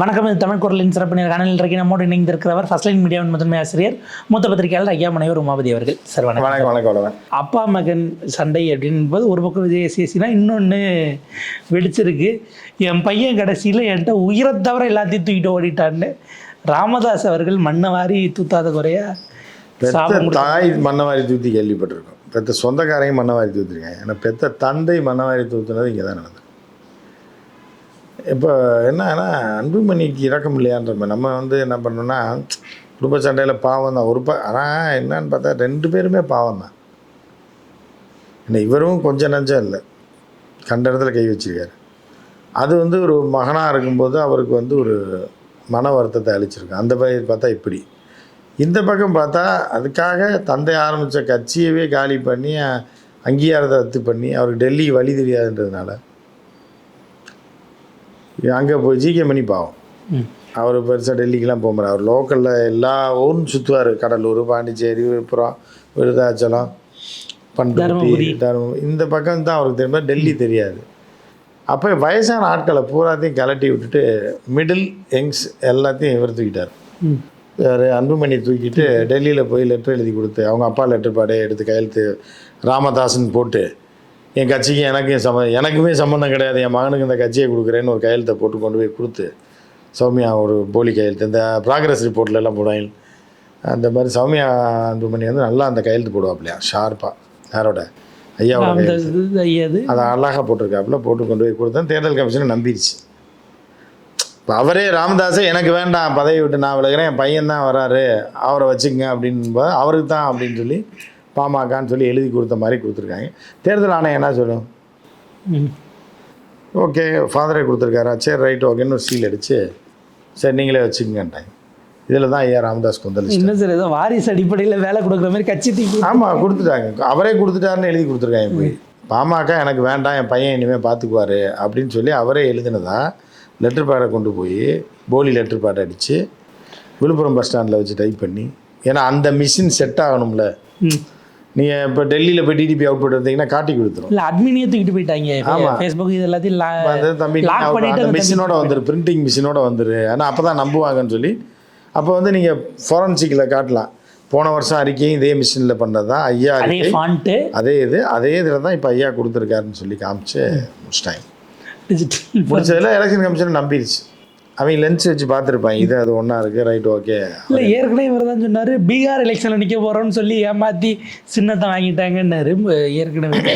வணக்கம் இது தமிழ் குரலின் சிறப்பு நேர்காணலில் இன்றைக்கு நம்மோடு இணைந்திருக்கிறவர் ஃபர்ஸ்ட் லைன் மீடியாவின் முதன்மை ஆசிரியர் மூத்த பத்திரிகையாளர் ஐயா மனைவர் உமாபதி அவர்கள். சார் வணக்கம். வணக்கம் வணக்கம் அப்பா மகன் சண்டை அப்படின்போது ஒரு பக்கம் விஜய் சேசினா இன்னொன்று வெடிச்சிருக்கு. என் பையன் கடைசியில் என்கிட்ட உயிரை தவிர எல்லாத்தையும் தூக்கிட்டு ஓடிட்டான்னு ராமதாஸ் அவர்கள் மண்ணை வாரி தூத்தாத குறையா பெத்த. தாய் மண்ணவாரி தூத்தி கேள்விப்பட்டிருக்கோம். பெத்த சொந்தக்காரையும் மண்ணவாரி தூத்திருக்காங்க. ஏன்னா பெத்த தந்தை மண்ணவாரி தூத்துனது இங்கே தான் நடந்தது இப்போ என்னன்னா அன்புமணிக்கு இறக்கம் இல்லையான்ற மாதிரி. நம்ம வந்து என்ன பண்ணோம்னா குடும்ப சண்டையில் பாவம் தான். ஒரு ப ஆனால் என்னன்னு பார்த்தா ரெண்டு பேருமே பாவம் தான். என்ன இவரும் கொஞ்சம் நஞ்சம் இல்லை. கண்ட இடத்துல கை வச்சிருக்காரு. அது வந்து ஒரு மகனாக இருக்கும்போது அவருக்கு வந்து ஒரு மன வருத்தத்தை அழிச்சிருக்கு அந்த பயிர் பார்த்தா இப்படி. இந்த பக்கம் பார்த்தா அதுக்காக தந்தை ஆரம்பித்த கட்சியவே காலி பண்ணி அங்கீகாரத்தை ரத்து பண்ணி அவருக்கு டெல்லி வழி தெரியாதுன்றதுனால அங்கே போய் ஜிகே மணி பாவம். அவர் பெருசாக டெல்லிக்கெலாம் போக அவர் லோக்கலில் எல்லா ஊரும் சுற்றுவார் கடலூர் பாண்டிச்சேரி விழுப்புரம் விருதாச்சலம் பண்ருட்டி தருமபுரி. இந்த பக்கம் தான் அவருக்கு தெரியும். டெல்லி தெரியாது. அப்போ வயசான ஆட்களை பூராத்தையும் கலட்டி விட்டுட்டு மிடில் யங்ஸ் எல்லாத்தையும் இவர் தூக்கிட்டார். யார்? அன்புமணி தூக்கிட்டு டெல்லியில் போய் லெட்டர் எழுதி கொடுத்து அவங்க அப்பா லெட்டர் பாடே எடுத்து கையெழுத்து ராமதாஸ்ன்னு போட்டு என் கட்சிக்கு எனக்கும் சம்ம எனக்குமே சம்மந்தம் கிடையாது. என் மகனுக்கு இந்த கட்சியை கொடுக்குறேன்னு ஒரு கையெழுத்தை போட்டு கொண்டு போய் கொடுத்து சௌமியா ஒரு போலி கையெழுத்து இந்த ப்ராக்ரஸ் ரிப்போர்ட்ல எல்லாம் போடுவாங்க. அந்த மாதிரி சௌமியா அன்புமணி வந்து நல்லா அந்த கையெழுத்து போடுவாப்லையா ஷார்ப்பாக யாரோட? ஐயாவோட அதை அழகாக போட்டிருக்காப்புல போட்டு கொண்டு போய் கொடுத்தேன். தேர்தல் கமிஷனை நம்பிடுச்சு இப்போ அவரே ராமதாஸே எனக்கு வேண்டாம் பதவி விட்டு நான் விலகிறேன் என் பையன் தான் வராரு அவரை வச்சுக்கங்க அப்படின்னு அவருக்கு தான் அப்படின்னு சொல்லி பாமகன்னு சொல்லி எழுதி கொடுத்த மாதிரி கொடுத்துருக்காங்க. தேர்தல் ஆணையம் என்ன சொல்லும். ஓகே ஃபாதரே கொடுத்துருக்காரா? சரி ரைட் ஓகேன்னு ஒரு சீல் அடிச்சு. சரி நீங்களே வச்சுக்கங்கன்ட்டாங்க. இதில் தான் ஐயா ராமதாஸ் கொந்தளிச்சு என்ன சார் ஏதோ வாரிசு அடிப்படையில் வேலை கொடுக்குற மாதிரி கட்சி தூக்கி ஆமாம் கொடுத்துட்டாங்க. அவரே கொடுத்துட்டாருன்னு எழுதி கொடுத்துருக்காங்க போய் பாமக எனக்கு வேண்டாம் என் பையன் இனிமேல் பார்த்துக்குவாரு அப்படின்னு சொல்லி அவரே எழுதினதா லெட்டர் பேடை கொண்டு போய் போலி லெட்டர் பேட் அடித்து விழுப்புரம் பஸ் ஸ்டாண்டில் வச்சு டைப் பண்ணி ஏன்னா அந்த மிஷின் செட் ஆகணும்ல. நீங்கள் இப்போ டெல்லியில் போய் டிடிபி அவுட்புட் இருந்தீங்கன்னா காட்டி கொடுத்துரும். இல்ல அட்மினியே தூக்கிட்டு போயிட்டாங்க. ஆமா. ஃபேஸ்புக் இது எல்லாத்தையும் தம்பி மிஷினோட வந்துரு பிரிண்டிங் மிஷினோட வந்துரு. ஆனால் அப்போ தான் நம்புவாங்கன்னு சொல்லி. அப்போ வந்து நீங்கள் ஃபோரன்சிக்கில் காட்டலாம். போன வருஷம் அறிக்கையும் இதே மிஷினில் பண்ணது? தான் ஐயா அதே அறிக்கை. அதே இது அதே இதில் தான் இப்போ ஐயா கொடுத்துருக்காருன்னு சொல்லி காமிச்சு முடிச்சிட்டாங்க. டிஜிட்டல் முடிச்சதில் எலெக்ஷன் கமிஷன் நம்பிடுச்சு அவங்க லென்ஸ் வச்சு பார்த்துருப்பாங்க இது அது ஒன்றா இருக்குது ரைட் ஓகே. இல்ல ஏற்கனவே இவர் தான் சொன்னாரு பீகார் எலெக்ஷன்ல நிக்க போறோம்னு சொல்லி ஏமாத்தி சின்னத்தை வாங்கிட்டாங்கன்னாரு ஏற்கனவே.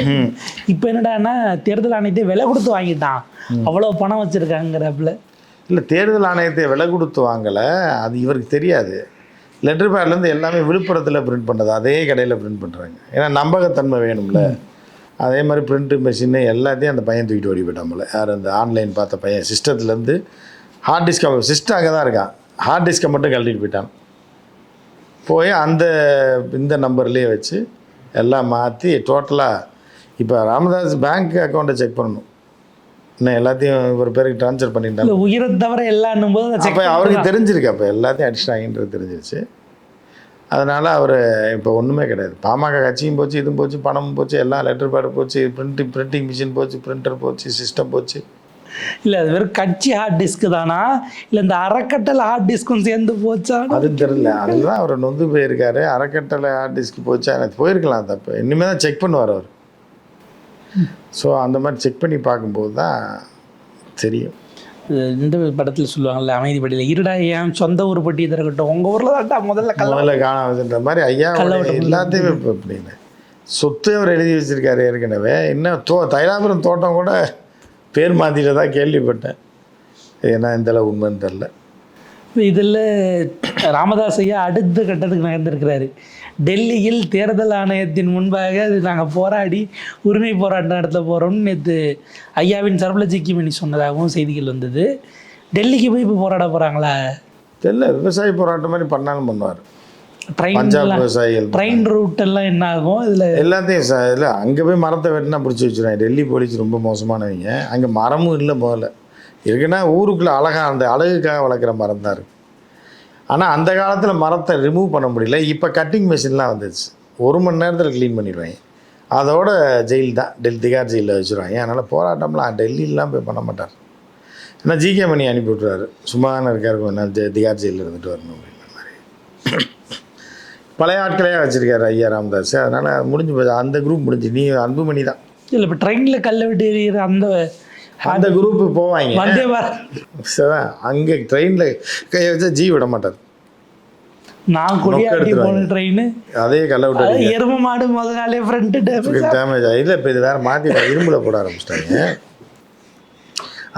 இப்போ என்னடான்னா தேர்தல் ஆணையத்தை விலை கொடுத்து வாங்கிட்டான். அவ்வளவு பணம் வச்சிருக்காங்கிறப்பல. இல்லை தேர்தல் ஆணையத்தை விலை கொடுத்து வாங்கலை அது இவருக்கு தெரியாது. லெட்டர் பேட்லேருந்து எல்லாமே விழுப்புரத்தில் பிரிண்ட் பண்ணது அதே கடையில் பிரிண்ட் பண்ணுறாங்க ஏன்னா நம்பகத்தன்மை வேணும்ல. அதே மாதிரி பிரிண்ட்டு மிஷின் எல்லாத்தையும் அந்த பையன் தூக்கிட்டு ஓடி போயிட்டாமல யார் அந்த ஆன்லைன் பார்த்த பையன் சிஸ்டத்துலேருந்து ஹார்ட் டிஸ்கை சிஸ்டம் அங்கே தான் இருக்கான். ஹார்ட் டிஸ்கை மட்டும் கழட்டிட்டு போயிட்டான். போய் அந்த இந்த நம்பர்லேயே வச்சு எல்லாம் மாற்றி டோட்டலாக இப்போ ராமதாஸ் பேங்க் அக்கௌண்ட்டை செக் பண்ணணும். இன்னும் எல்லாத்தையும் ஒரு பேருக்கு ட்ரான்ஸ்ஃபர் பண்ணிட்டாங்க உயிரை தவிர எல்லாம் போது அப்போ அவருக்கு தெரிஞ்சிருக்கு அப்போ எல்லாத்தையும் அடிச்சிட்டாங்கன்றது தெரிஞ்சிருச்சு. அதனால் அவர் இப்போ ஒன்றுமே கிடையாது. பாமக கட்சியும் போச்சு இதுவும் போச்சு பணமும் போச்சு எல்லாம் லெட்டர் பேட் போச்சு பிரிண்டிங் பிரிண்டிங் மிஷின் போச்சு பிரிண்டர் போச்சு சிஸ்டம் போச்சு. இல்ல அது வெறும் கட்சி ஹார்ட் டிஸ்க் தானா? இல்ல இந்த அறக்கட்டளை ஹார்ட் டிஸ்க்கும் சேர்ந்து போச்சா? அது தெரில அதில் தான் அவர் நொந்து போயிருக்காரு. அறக்கட்டளை ஹார்ட் டிஸ்க் போச்சா? எனக்கு போயிருக்கலாம் தப்பு இனிமேல் தான் செக் பண்ணுவார் அவர். ஸோ அந்த மாதிரி செக் பண்ணி பார்க்கும்போது தான் தெரியும். இந்த படத்துல சொல்லுவாங்கல்ல அமைதி பட்டியல இருடா ஏன் சொந்த ஊர் பட்டி திறக்கட்டும் உங்க ஊர்ல தான்டா முதல்ல முதல்ல காணாதுன்ற மாதிரி ஐயா எல்லாத்தையுமே இப்போ அப்படின்னு சொத்து அவர் எழுதி வச்சிருக்காரு ஏற்கனவே. இன்னும் தோ தைலாபுரம் தோட்டம் கூட பேர் மாத்திட்டு தான் கேள்விப்பட்டேன் ஏன்னா இந்த அளவு உண்மைன்னு தெரில இதில் ராமதாஸ் ஐயா அடுத்த கட்டத்துக்கு நகர்ந்திருக்கிறாரு. டெல்லியில் தேர்தல் ஆணையத்தின் முன்பாக அது நாங்கள் போராடி உரிமை போராட்டம் நடத்த போகிறோம்னு நேற்று ஐயாவின் சர்வல ஜிக்கிமணி சொன்னதாகவும் செய்திகள் வந்தது. டெல்லிக்கு போய் இப்போ போராட போகிறாங்களா தெரில விவசாய போராட்டம் மாதிரி பண்ணாலும் பண்ணுவார். ட்ரெயின் பஞ்சாப் விவசாயிகள் ட்ரெயின் ரூட் எல்லாம் என்ன ஆகும்? இதில் எல்லாத்தையும் இல்லை அங்கே போய் மரத்தை வெட்டினா பிடிச்சி வச்சுருவாங்க. டெல்லி போலீஸ் ரொம்ப மோசமானவங்க. அங்கே மரமும் இல்லை முதல்ல. இருக்குன்னா ஊருக்குள்ளே அழகாக அந்த அழகுக்காக வளர்க்குற மரம் தான் இருக்குது ஆனால் அந்த காலத்தில் மரத்தை ரிமூவ் பண்ண முடியல. இப்போ கட்டிங் மிஷின்லாம் வந்துருச்சு. ஒரு மணி நேரத்தில் க்ளீன் பண்ணிடுவாங்க. அதோட ஜெயில் தான். டெல்லி திகார் ஜெயிலில் வச்சுருவாங்க. அதனால் போராட்டம்லாம் டெல்லியிலாம் போய் பண்ண மாட்டார். ஆனால் ஜிகே மணி அனுப்பி விட்றாரு சும்மா இருக்காரு. கொஞ்ச நாள் திகார் ஜெயிலில் இருந்துட்டு வரணும் அப்படின்ற மாதிரி. பழைய ஆட்களையே வச்சுருக்காரு ஐயா ராமதாஸ். அதனால் முடிஞ்சு போச்சு. அந்த குரூப் முடிஞ்சு. நீ அன்புமணி தான். இல்லை இப்போ ட்ரெயினில் கல்லை விட்டு எறிகிற அந்த அந்த குரூப்பு போவாங்க. வந்தே சரிதான். அங்கே ட்ரெயினில் கையை வச்சா ஜி விட மாட்டார். நான் கொடியாட்டி. போன ட்ரெயின் அதே கல்ல விட்டு எரும மாடு முத நாளே ஃப்ரண்ட்டு டேமேஜ் டேமேஜ் ஆகி இல்லை இப்போ இது வேறு மாற்றி இரும்பில் போட ஆரம்பிச்சிட்டாங்க.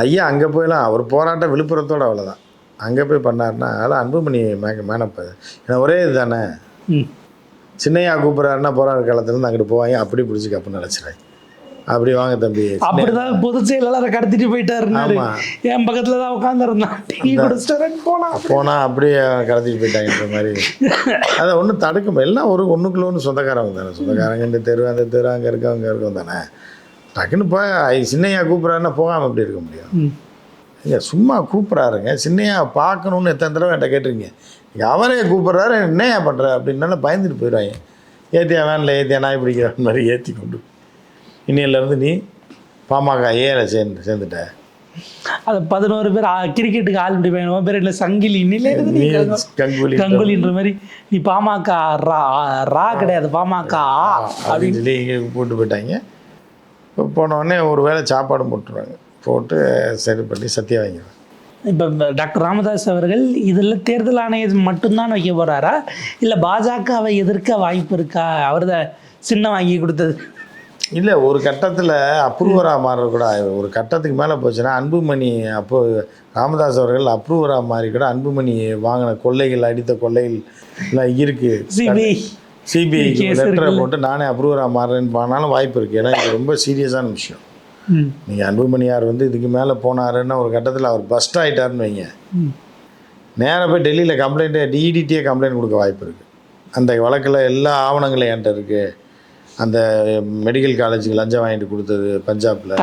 ஐயா அங்கே போயெல்லாம் அவர் போராட்டம் விழுப்புரத்தோட அவ்வளோதான் அங்கே போய் பண்ணாருன்னா அதெல்லாம் அன்புமணி மேக மேனப்ப. ஏன்னா ஒரே இது தானே ம் சின்னையா கூப்பிட்றாருன்னா போராட்ட காலத்துலேருந்து அங்கிட்டு போவாங்க. அப்படி பிடிச்சி கப்பு நினச்சிடுறாங்க அப்படி வாங்க தம்பி. அப்படிதான் பொதுச் செயலாளரை கடத்திட்டு போயிட்டாருன்னாரு ஆமா. என் பக்கத்துல தான் உட்காந்துருந்தான் டீ குடிச்சிட்டு போனா போனால் அப்படியே கடத்திட்டு போயிட்டாங்கன்ற மாதிரி. அதை ஒன்றும் தடுக்க எல்லாம் ஒரு ஒன்றுக்குள்ள ஒன்று சொந்தக்காரங்க தானே. சொந்தக்காரங்க இந்த தெரு அந்த தெரு அங்கே இருக்கவங்க இருக்கவங்க தானே. டக்குன்னு போய் சின்னையா கூப்பிட்றாருன்னா போகாமல் எப்படி இருக்க முடியும். ஐயா சும்மா கூப்பிட்றாருங்க. சின்னையா பார்க்கணுன்னு எத்தனை தடவை என்கிட்ட கேட்டிருக்கீங்க? அவரே கூப்பிட்றாரு என்னையா பண்ணுற அப்படின்னால பயந்துட்டு போயிடுவாங்க. ஏத்தியா வேனில் ஏத்தியா நாய் பிடிக்கிற மாதிரி ஏற்றி கொண்டு. இன்னையிலேருந்து நீ பாமக ஏல சேர்ந்து சேர்ந்துட்ட. அது பதினோரு பேர் கிரிக்கெட்டுக்கு ஆள் பிடிப்பாங்க பேர் இல்லை சங்கிலி? கங்குலி. கங்குலின்ற மாதிரி நீ பாமக ரா ரா கிடையாது பாமக. அப்படின்னு சொல்லி போட்டு போயிட்டாங்க. இப்போ போன உடனே ஒரு வேளை சாப்பாடு போட்டுருவாங்க. போட்டு சரி பண்ணி சத்தியம் வாங்கிடுவாங்க. இப்போ டாக்டர் ராமதாஸ் அவர்கள் இதில் தேர்தல் ஆணையம் மட்டும்தான் வைக்க போறாரா? இல்லை பாஜகவை எதிர்க்க வாய்ப்பு இருக்கா? அவர் தான் சின்ன வாங்கி கொடுத்தது. இல்லை ஒரு கட்டத்தில் அப்ரூவராக மாற கூட ஒரு கட்டத்துக்கு மேலே போச்சுன்னா அன்புமணி அப்போ ராமதாஸ் அவர்கள் அப்ரூவராக மாறி கூட அன்புமணி வாங்கின கொள்ளைகள் அடித்த கொள்ளைகள் எல்லாம் இருக்குது சிபிஐ சிபிஐ Case லெட்டரை. போட்டு நானே அப்ரூவராக மாறுறேன்னு போனாலும் வாய்ப்பு இருக்குது ஏன்னா இது ரொம்ப சீரியஸான விஷயம். நீங்கள் அன்புமணியார் வந்து இதுக்கு மேலே போனாருன்னா ஒரு கட்டத்தில் அவர் பஸ்ட் ஆகிட்டாருன்னு வைங்க. நேராக போய் டெல்லியில் கம்ப்ளைண்ட்டு டிஇடிடியே கம்ப்ளைண்ட் கொடுக்க வாய்ப்பு இருக்குது அந்த வழக்கில் எல்லா ஆவணங்களும் என்கிட்ட இருக்குது அந்த மெடிக்கல் காலேஜுக்கு லஞ்சம் வாங்கிட்டு கொடுத்தது பஞ்சாபில்.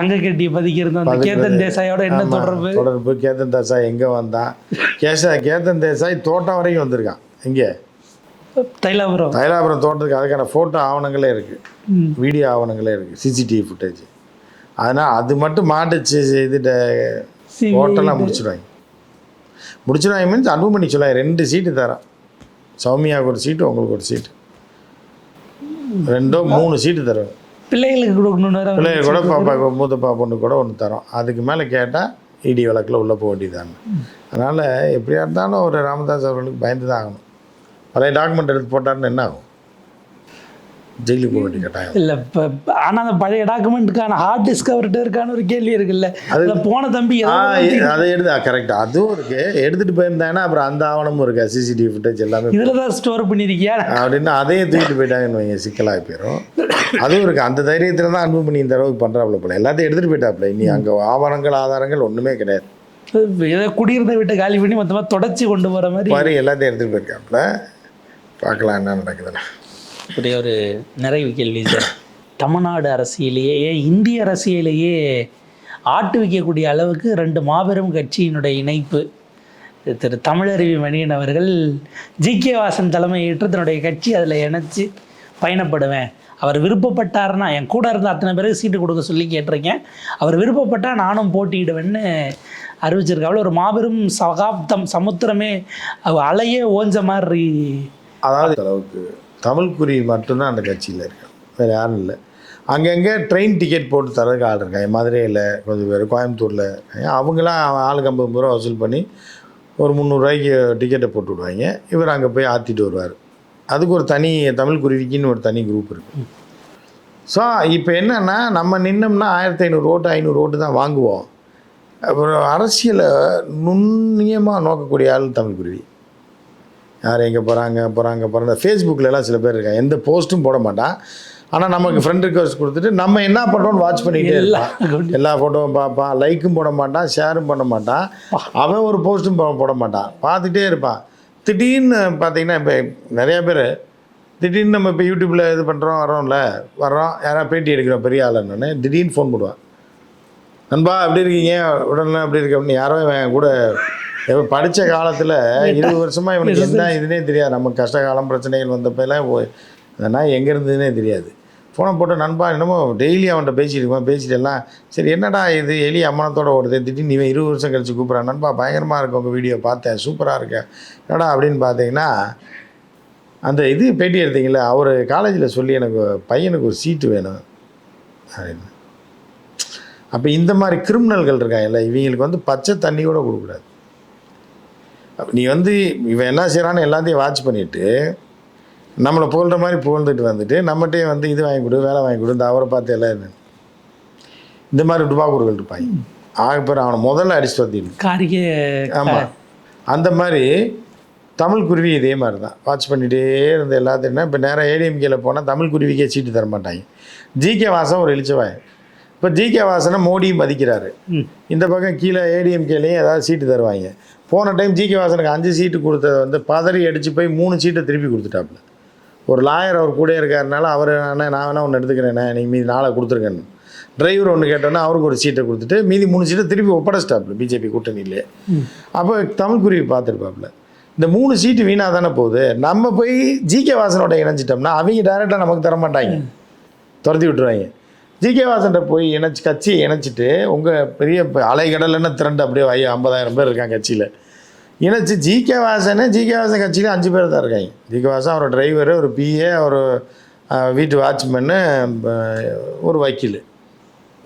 பதிக்கிறது கேதன் தேசாயோட என்ன தொடர்பு? தொடர்பு. கேத்தன் தேசாய் எங்கே வந்தான்? கேசா கேத்தன் தேசாய் தோட்டம் வரைக்கும் வந்திருக்கான். இங்கே தைலாபுரம். தைலாபுரம் தோட்டத்துக்கு அதுக்கான ஃபோட்டோ ஆவணங்களே இருக்குது வீடியோ ஆவணங்களே இருக்குது சிசிடிவி ஃபுட்டேஜ் அதனால் அது மட்டும் மாட்டுச்சு CBI ஹோட்டலாக முடிச்சிடுவாங்க. முடிச்சிடுவாங்க மீன்ஸ் அன்புமணி சொல்லுவாங்க ரெண்டு சீட்டு தரோம் சௌமியாவுக்கு ஒரு சீட்டு உங்களுக்கு ஒரு சீட்டு ரெண்டோ மூணு சீட்டு தரோம் பிள்ளைகளுக்கு கொடுக்கணும்னு வேற பிள்ளைய கூட பாப்பா மூத்த பாப்பா பொண்ணு கூட ஒன்று தரோம். அதுக்கு மேலே கேட்டால் இடி வழக்கில் உள்ளே போக வேண்டியதான் அதனால் எப்படியா இருந்தாலும் ஒரு ராமதாஸ் அவர்களுக்கு பயந்து தான் ஆகணும். பழைய டாக்குமெண்ட் எடுத்து போட்டாருன்னு என்ன ஆகும்? ஜெயிலுக்கு போக வேண்டிய கட்டாயம். இல்ல இப்ப ஆனா அந்த பழைய டாக்குமெண்ட்டுக்கான ஹார்ட் டிஸ்கவர்ட்டு இருக்கான ஒரு கேள்வி இருக்குல்ல. அது- அதுல போன தம்பி அதை எடுத்து கரெக்ட் அதுவும் இருக்கு. எடுத்துகிட்டு போயிருந்தாங்கன்னா அப்புறம் அந்த ஆவணமும் இருக்கு? சிசிடிவி ஃபுட்டேஜ் எல்லாமே இதுல தான் ஸ்டோர் பண்ணிருக்கியா? அப்படின்னு அதையே தூக்கிட்டு போயிட்டாங்கன்னு வைங்க சிக்கலாகி போயிடும் அதுவும் இருக்குது அந்த தைரியத்தில் தான் அன்புமணி இந்த அளவுக்கு பண்ணுறாப்புல போல. எல்லாத்தையும் எடுத்துகிட்டு போயிட்டாப்புல. இனி அங்கே ஆவணங்கள் ஆதாரங்கள் ஒன்றுமே கிடையாது. ஏதோ குடியிருந்த வீட்டை காலி பண்ணி மொத்தமா தொடச்சி கொண்டு போற மாதிரி மாதிரி எல்லாத்தையும் எடுத்துகிட்டு போயிருக்காப்புல. பார்க்கலாம் என்ன நடக்குதுன்னு. ஒரே ஒரு நிறைவு கேள்வி சார் தமிழ்நாடு அரசியலையே ஏன் இந்திய அரசியலையே ஆட்டு வைக்கக்கூடிய அளவுக்கு ரெண்டு மாபெரும் கட்சியினுடைய இணைப்பு. திரு தமிழருவி மணியன் அவர்கள் ஜி. கே. வாசன் தலைமையேற்று தன்னுடைய கட்சி அதில் இணைச்சி பயணப்படுவேன். அவர் விருப்பப்பட்டார்னா என் கூட இருந்த அத்தனை பேருக்கு சீட்டு கொடுக்க சொல்லி கேட்டிருக்கேன். அவர் விருப்பப்பட்டால் நானும் போட்டியிடுவேன்னு அறிவிச்சிருக்காள் ஒரு மாபெரும் சகாப்தம் சமுத்திரமே அவ அலையே ஓஞ்ச மாதிரி அதாவது அளவுக்கு தமிழ்குறி மட்டும்தான் அந்த கட்சியில் இருக்கு. வேறு யாரும் இல்லை. அங்கங்கே ட்ரெயின் டிக்கெட் போட்டு தரதுக்கு ஆள் இருக்காங்க மதுரையில் கொஞ்சம் பேர் கோயம்புத்தூரில். அவங்களாம் ஆளுக்கு ஐம்பது ரூபா வசூல் பண்ணி ஒரு முந்நூறுரூவாய்க்கு டிக்கெட்டை போட்டு விடுவாங்க. இவர் அங்கே போய் ஆற்றிட்டு வருவார். அதுக்கு ஒரு தனி தமிழ் குருவிக்குன்னு ஒரு தனி குரூப் இருக்குது ஸோ இப்போ என்னென்னா நம்ம நின்னோம்னா ஆயிரத்தி ஐநூறு ஓட்டு ஐநூறு ஓட்டு தான் வாங்குவோம். அப்புறம் அரசியலை நுண்ணியமாக நோக்கக்கூடிய ஆள் தமிழ் குருவி யார் எங்கே போகிறாங்க போகிறாங்க போகிறாங்க. ஃபேஸ்புக்கில் எல்லாம் சில பேர் இருக்காங்க. எந்த போஸ்ட்டும் போட மாட்டான். ஆனால் நமக்கு ஃப்ரெண்ட் ரிக்வஸ்ட் கொடுத்துட்டு நம்ம என்ன பண்ணுறோம்னு வாட்ச் பண்ணிகிட்டே இருப்பான். எல்லா ஃபோட்டோவும் பார்ப்பான். லைக்கும் போட மாட்டான் ஷேரும் பண்ண மாட்டான். அவன் ஒரு போஸ்ட்டும் போட மாட்டான். பார்த்துட்டே இருப்பான். திடீர்னு பார்த்தீங்கன்னா இப்போ நிறையா பேர் திடீர்னு நம்ம இப்போ யூடியூப்பில் இது பண்ணுறோம் வரோம்ல வர்றோம். யாராவது பேட்டி எடுக்கிறோம் பெரிய ஆளுன்னு திடீர்னு ஃபோன் போடுவான். நண்பா எப்படி இருக்கீங்க? உடனே அப்படி இருக்க? அப்படின்னு யாரோ கூட இவன் படித்த காலத்தில் இருபது வருஷமாக இவனுக்கு என்ன இதுனே தெரியாது. நம்ம கஷ்ட காலம் பிரச்சனைகள் வந்தப்பெல்லாம் நாய் எங்கே இருந்ததுனே தெரியாது. ஃபோனை போட்டு நண்பா என்னமோ டெய்லி அவன்கிட்ட பேசிட்டு இருக்கோம் பேசிட்டு எல்லாம் சரி என்னடா இது? எலி அம்மனத்தோட ஓடுது. திடீர்னு இவன் இருபது வருஷம் கழிச்சு கூப்பிட்றான். நண்பா பயங்கரமாக இருக்கு உங்கள் வீடியோ பார்த்தேன் சூப்பராக இருக்கு. என்னடா அப்படின்னு பார்த்தீங்கன்னா அந்த இது பேட்டி எடுத்தீங்களே அவர் காலேஜில் சொல்லி எனக்கு பையனுக்கு ஒரு சீட்டு வேணும். அப்படின்னு. அப்போ இந்த மாதிரி கிரிமினல்கள் இருக்காங்கல்ல இவங்களுக்கு வந்து பச்சை தண்ணி கூட கொடுக்கக்கூடாது. அப்ப நீ வந்து இவன் என்ன செய்கிறான்னு எல்லாத்தையும் வாட்ச் பண்ணிவிட்டு நம்மளை புகழ்கிற மாதிரி புகழ்ந்துட்டு வந்துட்டு நம்மகிட்டே வந்து இது வாங்கி கொடு வேலை வாங்கி கொடு இந்த அவரை பார்த்து எல்லாம் இது. இந்த மாதிரி டுபாக்கூர்கள் இருப்பாங்க. ஆக பேர் அவனை முதல்ல அடிச்சுட்டு வந்தீங்க ஆமாம் அந்த மாதிரி தமிழ் குருவி இதே மாதிரி தான். வாட்ச் பண்ணிகிட்டே இருந்த எல்லாத்தையும் இப்போ நேராக ஏடிஎம்கேல போனால் தமிழ் குருவிக்கே சீட்டு தர மாட்டாங்க. ஜிகே வாசன் ஒரு இழிச்சவாய் இப்போ ஜிகே வாசனை மோடியும் மதிக்கிறாரு. இந்த பக்கம் கீழே ஏடிஎம்கேலையும் ஏதாவது சீட்டு தருவாங்க. போன டைம் ஜிகே வாசனுக்கு அஞ்சு சீட்டு கொடுத்தது வந்து பதறி அடித்து போய் மூணு சீட்டை திருப்பி கொடுத்துட்டாப்புல. ஒரு லாயர் அவர் கூட இருக்காருனால அவர் அண்ணே நான் வேணா ஒன்று எடுத்துக்கிறேண்ணே நீங்கள் மீதி நாளை கொடுத்துருக்கேன்னு டிரைவர் ஒன்று கேட்டோன்னா அவருக்கு ஒரு சீட்டை கொடுத்துட்டு மீதி மூணு சீட்டை திருப்பி ஒப்படைச்சிட்டாப்புல பிஜேபி கூட்டணியிலே. அப்போ தமிழ் குருவி பார்த்துருப்பாப்புல. இந்த மூணு சீட்டு வீணாக தானே போகுது. நம்ம போய் ஜிகே வாசனோட இணைஞ்சிட்டோம்னா அவங்க டைரெக்டாக நமக்கு தர மாட்டாங்க துரத்தி விட்டுருவாங்க. ஜிகே வாசன்கிட்ட போய் இணைச்சி கட்சியை இணைச்சிட்டு உங்கள் பெரிய அலைகடல்னு திரண்டு அப்படியே ஐயா ஐம்பதாயிரம் பேர் இருக்காங்க கட்சியில். இணைச்சி ஜிகே வாசனே ஜிகே வாசன் கட்சியில் அஞ்சு பேர் தான் இருக்காங்க. ஜிகே வாசன் அவர் டிரைவரு ஒரு பிஏ ஒரு வீட்டு வாட்ச்மேனு ஒரு வக்கீல்.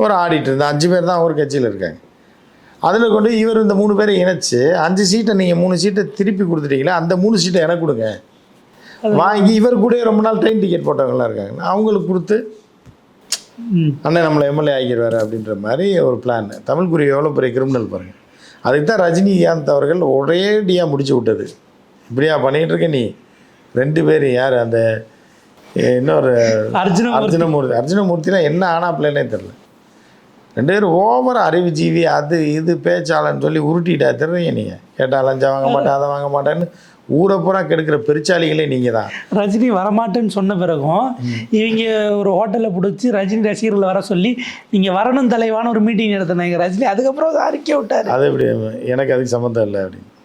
ஒரு ஆடிட்டர் இந்த அஞ்சு பேர் தான் ஒரு கட்சியில் இருக்காங்க. அதில் கொண்டு இவர் இந்த மூணு பேரை இணைச்சு அஞ்சு சீட்டை நீங்கள் மூணு சீட்டை திருப்பி கொடுத்துட்டீங்களா அந்த மூணு சீட்டை எனக்கு கொடுங்க. வாங்கி இவர் கூட ரொம்ப நாள் ட்ரெயின் டிக்கெட் போட்டவங்களாம் இருக்காங்க. அவங்களுக்கு கொடுத்து. அண்ணன் நம்மளை எம்எல்ஏ ஆகிடுவார் அப்படின்ற மாதிரி ஒரு பிளான் தமிழ் குருவி எவ்வளோ பெரிய கிரிமினல் பாருங்கள் அதுக்கு தான் ரஜினிகாந்த் அவர்கள் ஒரேடியாக முடிச்சு விட்டது. இப்படியா பண்ணிகிட்டு இருக்க நீ? ரெண்டு பேர் யார்? அந்த இன்னொரு அர்ஜுன அர்ஜுனமூர்த்தி. அர்ஜுனமூர்த்தினா என்ன ஆனாப்லன்னே தெரில ரெண்டு பேரும் ஓவர் அறிவுஜீவி அது இது பேச்சாளன்னு சொல்லி உருட்டிட்டா தெரியுங்க நீங்கள் கேட்டால் லஞ்சம் வாங்க மாட்டேன் அதை வாங்க மாட்டேன்னு ஊரை பூரா கெடுக்கிற பெருச்சாளிகளே நீங்கள் தான் ரஜினி வரமாட்டேன்னு சொன்ன பிறகும் இவங்க ஒரு ஹோட்டலில் பிடிச்சி ரஜினி ரசிகர்களை வர சொல்லி நீங்கள் வரணும் தலைவான ஒரு மீட்டிங் நடத்தினாங்க ரஜினி. அதுக்கப்புறம் அதை அறிக்கை விட்டாரு. அது எப்படி? எனக்கு அதுக்கு சம்மந்தம் இல்லை அப்படின்னு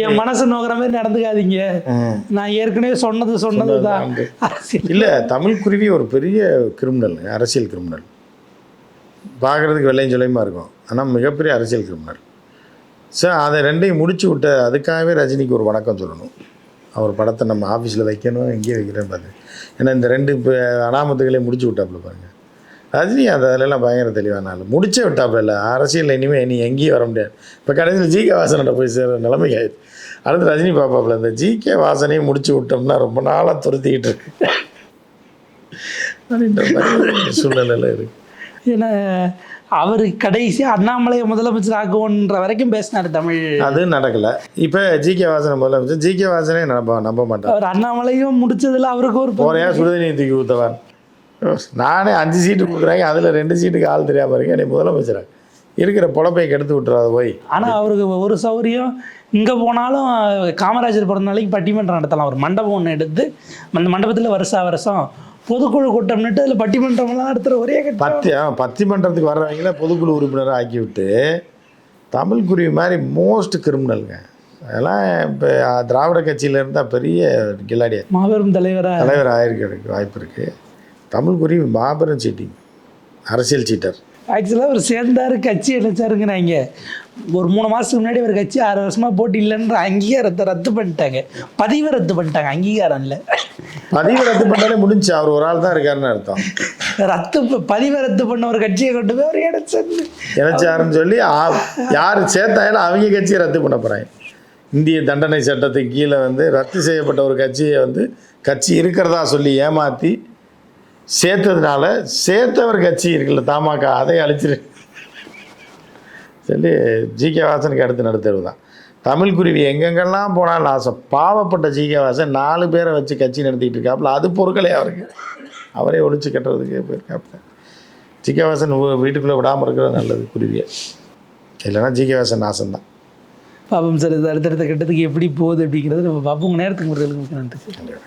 என் மனசு நோக்கிற மாதிரி நடந்துக்காதீங்க. நான் ஏற்கனவே சொன்னது சொன்னது தான். இல்லை தமிழ் குருவி ஒரு பெரிய கிரிமினல் அரசியல் கிரிமினல் பார்க்குறதுக்கு வெள்ளையும் சொல்லியமாக இருக்கும். ஆனால் மிகப்பெரிய அரசியல் கிரிமினல் சார் அதை ரெண்டையும் முடிச்சு விட்ட அதுக்காகவே ரஜினிக்கு ஒரு வணக்கம் சொல்லணும். அவர் படத்தை நம்ம ஆஃபீஸில் வைக்கணும் எங்கேயும் வைக்கிறேன்னு பார்த்து ஏன்னா இந்த ரெண்டு இப்போ அனாமத்துகளையும் முடிச்சு விட்டாப்புல பாருங்க. ரஜினி அது அதிலெல்லாம் பயங்கர தெளிவான ஆள். முடிச்சே விட்டாப்புல இல்லை. அரசியல் இனிமேல் நீ எங்கேயும் வர முடியாது. இப்போ கடைசியில் ஜி கே வாசனோட போய் சேர நிலைமைக்கு ஆயிடுச்சு அடுத்து ரஜினி பாப்பாப்புல இந்த ஜி கே வாசனையும் முடிச்சு விட்டோம்னா ரொம்ப நாளாக துரத்திக்கிட்டு இருக்கு. அப்படின்ற சூழ்நிலையில் இருக்கு. ஏன்னா அவர் கடைசி அண்ணாமலையை முதலமைச்சர் ஆக்குவோன்ற வரைக்கும் பேசினார் தமிழ். அது நடக்கலை. இப்போ ஜி கே வாசனை முதல்ல ஜி கே வாசனே நம்ப நம்ப மாட்டேன் அவர் அண்ணாமலையும் முடிச்சதுல அவருக்கு ஒரு. போறையா? சுடுதண்ணி தூக்கி ஊற்றவான் நானே அஞ்சு சீட்டு கொடுக்குறாங்க அதில் ரெண்டு சீட்டுக்கு ஆள் தெரியாமல் இருக்கேன். என்னை முதலமைச்சராக இருக்கிற பொழப்பை கெடுத்து விட்டுறாத போய். ஆனா அவருக்கு ஒரு சௌரியம் இங்க போனாலும் காமராஜர் பிறந்த நாளைக்கு பட்டிமன்றம் நடத்தலாம். ஒரு மண்டபம் ஒன்று எடுத்து அந்த மண்டபத்துல வருஷா வருஷம் பொதுக்குழு கூட்டம்னுட்டு அதில் பட்டிமன்றம்லாம் நடத்துகிற ஒரே கட்சி பத்தி ஆ, பத்திமன்றத்துக்கு வர்றவங்கள பொதுக்குழு உறுப்பினராக ஆக்கி விட்டு தமிழ் குருவி மாதிரி மோஸ்ட் கிரிமினலுங்க அதெல்லாம் இப்போ திராவிட கட்சியில இருந்தால் பெரிய கில்லாடியா மாபெரும் தலைவரா? தலைவர் ஆயிருக்கிறதுக்கு வாய்ப்பு இருக்குது தமிழ் குருவி மாபெரும் சீட்டிங். அரசியல் சீட்டர். ஆக்சுவலாக அவர் சேர்ந்தாரு கட்சி இணைச்சாருங்கிறாங்க ஒரு மூணு மாதத்துக்கு முன்னாடி ஒரு கட்சி ஆறு வருஷமா போட்டி இல்லைன்ற அங்கீகாரத்தை ரத்து பண்ணிட்டாங்க. பதிவை ரத்து பண்ணிட்டாங்க அங்கீகாரம் இல்லை. பதிவு ரத்து பண்ணாலே முடிஞ்சு. அவர் ஒரு ஆள் தான் இருக்காருன்னு அர்த்தம். ரத்து பதிவை ரத்து பண்ண ஒரு கட்சியை கொண்டு போய் அவர் இணைச்சாரு இணைச்சாருன்னு சொல்லி யார் சேர்த்தாலும் அவங்க கட்சியை ரத்து பண்ண போகிறாங்க இந்திய தண்டனை சட்டத்துக்கு கீழே வந்து ரத்து செய்யப்பட்ட ஒரு கட்சியை வந்து கட்சி இருக்கிறதா சொல்லி ஏமாற்றி சேர்த்ததுனால சேர்த்தவர் கட்சி இருக்குல்ல தமாக அதை அழிச்சிரு சொல்லி ஜி கே வாசனுக்கு அடுத்து நடத்துறது தான். தமிழ் குருவி எங்கெங்கெல்லாம் போனாலும் ஆசை பாவப்பட்ட ஜி கே வாசன் நாலு பேரை வச்சு கட்சி நடத்திட்டு இருக்காப்புல அது பொருட்களே அவருக்கு? அவரே ஒழிச்சு கட்டுறதுக்கு போயிருக்காப்புல. ஜி கே வாசன் வீ- வீட்டுக்குள்ளே விடாமல் இருக்கிறது நல்லது குருவியை. இல்லைன்னா ஜி கே வாசன் நாசம்தான். பாப்போம் சார் இது அடுத்தடுத்த கட்டத்துக்கு எப்படி போகுது அப்படிங்கிறது நம்ம பார்ப்போம் நேரத்துக்கு முறைகளுக்கு நன்றி சார்.